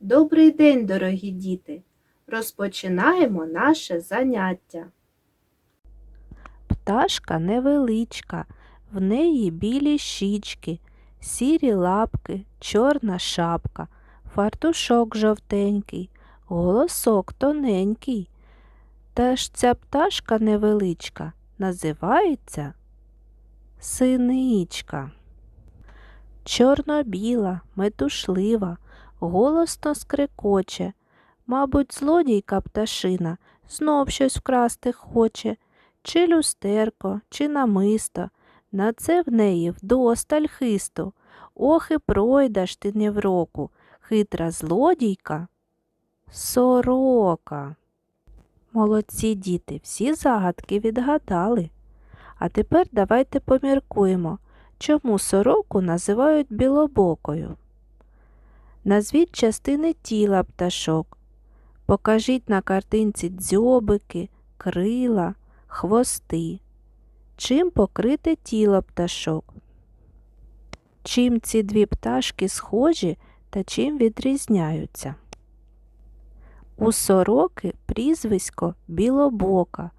Добрий день, дорогі діти! Розпочинаємо наше заняття. Пташка невеличка, в неї білі щічки, сірі лапки, чорна шапка, фартушок жовтенький, голосок тоненький. Та ж ця пташка невеличка називається синичка. Чорно-біла, метушлива, голосно скрекоче. Мабуть, злодійка пташина знов щось вкрасти хоче чи люстерко, чи намисто. На це в неї вдосталь хисту. Ох і пройдеш ти невроку, хитра злодійка. Сорока. Молодці діти, всі загадки відгадали. А тепер давайте поміркуємо, чому сороку називають білобокою. Назвіть частини тіла пташок. Покажіть на картинці дзьобики, крила, хвости. Чим покрите тіло пташок? Чим ці дві пташки схожі та чим відрізняються? У сороки прізвисько білобока.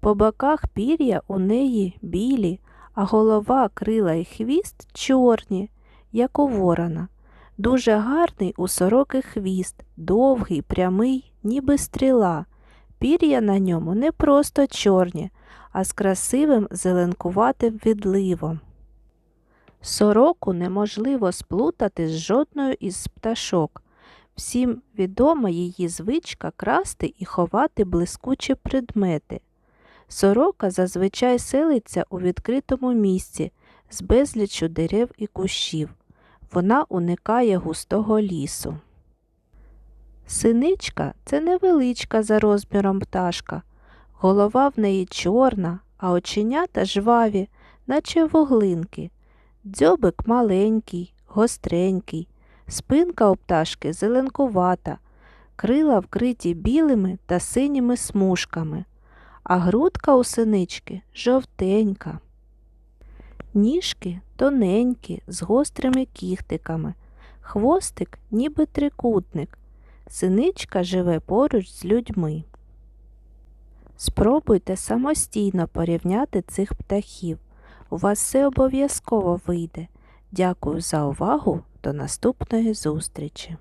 По боках пір'я у неї білі, а голова, крила і хвіст чорні, як у ворона. Дуже гарний у сороки хвіст, довгий, прямий, ніби стріла. Пір'я на ньому не просто чорні, а з красивим зеленкуватим відливом. Сороку неможливо сплутати з жодною із пташок. Всім відома її звичка красти і ховати блискучі предмети. Сорока зазвичай селиться у відкритому місці з безліччю дерев і кущів. Вона уникає густого лісу. Синичка це невеличка за розміром пташка. Голова в неї чорна, а оченята жваві, наче вуглинки. Дзьобик маленький, гостренький, спинка у пташки зеленкувата, крила вкриті білими та синіми смужками, а грудка у синички жовтенька. Ніжки тоненькі, з гострими кіхтиками, хвостик ніби трикутник. Синичка живе поруч з людьми. Спробуйте самостійно порівняти цих птахів. У вас все обов'язково вийде. Дякую за увагу. До наступної зустрічі!